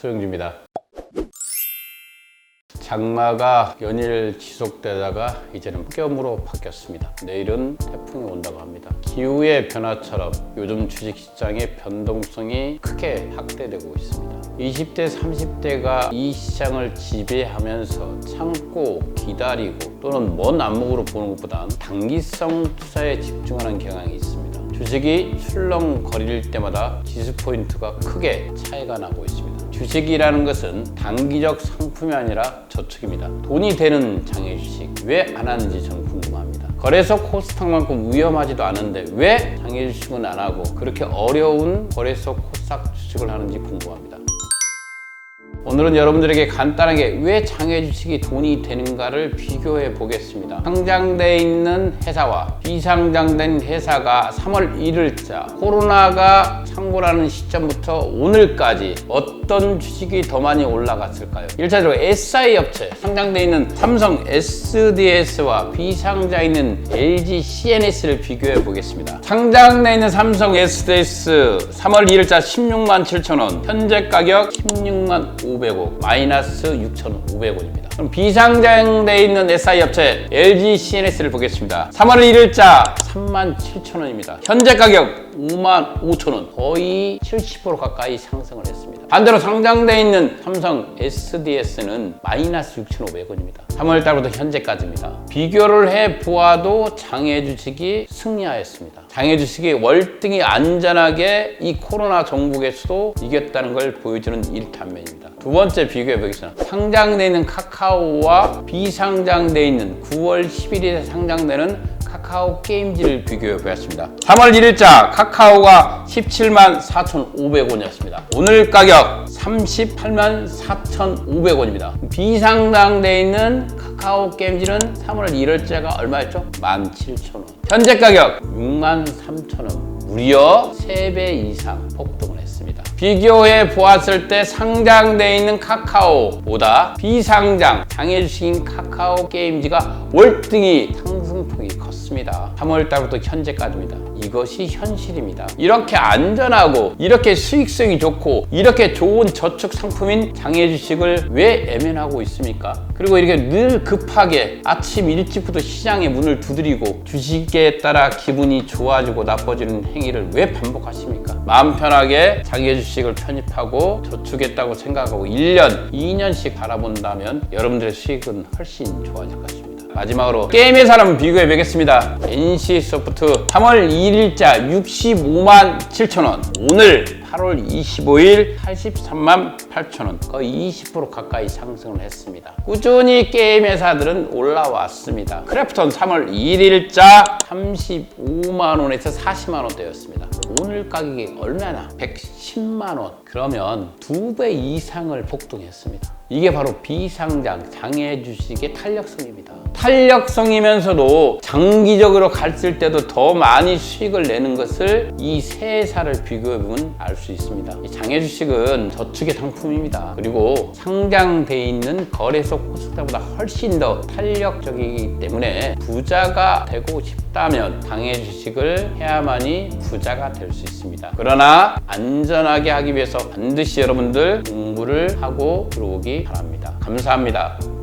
소영주입니다. 장마가 연일 지속되다가 이제는 폭염으로 바뀌었습니다. 내일은 태풍이 온다고 합니다. 기후의 변화처럼 요즘 주식시장의 변동성이 크게 확대되고 있습니다. 20대, 30대가 이 시장을 지배하면서 참고 기다리고 또는 먼 안목으로 보는 것보단 단기성 투자에 집중하는 경향이 있습니다. 주식이 출렁거릴 때마다 지수 포인트가 크게 차이가 나고 있습니다. 주식이라는 것은 단기적 상품이 아니라 저축입니다. 돈이 되는 장애 주식 왜 안 하는지 저는 궁금합니다. 거래소 코스닥만큼 위험하지도 않은데 왜 장애 주식은 안 하고 그렇게 어려운 거래소 코스닥 주식을 하는지 궁금합니다. 오늘은 여러분들에게 간단하게 왜 장외 주식이 돈이 되는가를 비교해 보겠습니다. 상장돼 있는 회사와 비상장된 회사가 3월 1일자 코로나가 창궐하는 시점부터 오늘까지 어떤 주식이 더 많이 올라갔을까요? 1차적으로 SI 업체 상장돼 있는 삼성 SDS와 비상장에 있는 LG CNS를 비교해 보겠습니다. 상장돼 있는 삼성 SDS 3월 1일자 16만 7천 원, 현재 가격 16만 500원, 마이너스 6,500원입니다. 그럼 비상장돼 있는 SI 업체 LG CNS를 보겠습니다. 3월 1일자 3만 7천 원입니다. 현재 가격 5만 5천 원, 거의 70% 가까이 상승을 했습니다. 반대로 상장돼 있는 삼성 SDS는 마이너스 6,500원입니다. 3월 달부터 현재까지입니다. 비교를 해 보아도 장애 주식이 승리하였습니다. 장애 주식이 월등히 안전하게 이 코로나 정국에서도 이겼다는 걸 보여주는 일탄면입니다. 두 번째 비교해 보겠습니다. 상장돼 있는 카카오와 비상장돼 있는 9월 11일에 상장되는 카카오 게임즈를 비교해 보았습니다. 3월 1일자 카카오가 17만 4,500원이었습니다. 오늘 가격 38만 4,500원입니다. 비상장돼 있는 카카오 게임즈는 3월 1일자가 얼마였죠? 17,000원. 현재 가격 6만 3,000원. 무려 3배 이상 폭등을 했습니다. 비교해 보았을 때 상장돼 있는 카카오보다 비상장 장애 주식인 카카오 게임즈가 월등히 상승 폭이 컸습니다. 3월 달부터 현재까지입니다. 이것이 현실입니다. 이렇게 안전하고 이렇게 수익성이 좋고 이렇게 좋은 저축 상품인 장애 주식을 왜 애면하고 있습니까? 그리고 이렇게 늘 급하게 아침 일찍부터 시장에 문을 두드리고 주식에 따라 기분이 좋아지고 나빠지는 행위를 왜 반복하십니까? 마음 편하게 장애 주식을 편입하고 저축했다고 생각하고 1년, 2년씩 바라본다면 여러분들의 수익은 훨씬 좋아질 것입니다. 마지막으로 게임의 사람 비교해 보겠습니다. NC소프트 3월 2일자 65만 7천 원 오늘 8월 25일 83만 8천 원 거의 20% 가까이 상승을 했습니다. 꾸준히 게임 회사들은 올라왔습니다. 크래프톤 3월 1일자 35만 원에서 40만 원대였습니다. 오늘 가격이 얼마나? 110만 원 그러면 두 배 이상을 폭등했습니다. 이게 바로 비상장 장애 주식의 탄력성입니다. 탄력성이면서도 장기적으로 갔을 때도 더 많이 수익을 내는 것을 이 세 회사를 비교해 보면 알 수 있습니다. 이 장애 주식은 저축의 상품입니다. 그리고 상장돼 있는 거래소 코스닥보다 훨씬 더 탄력적이기 때문에 부자가 되고 싶다면 장애 주식을 해야만이 부자가 될 수 있습니다. 그러나 안전하게 하기 위해서 반드시 여러분들 공부를 하고 들어오기 바랍니다. 감사합니다.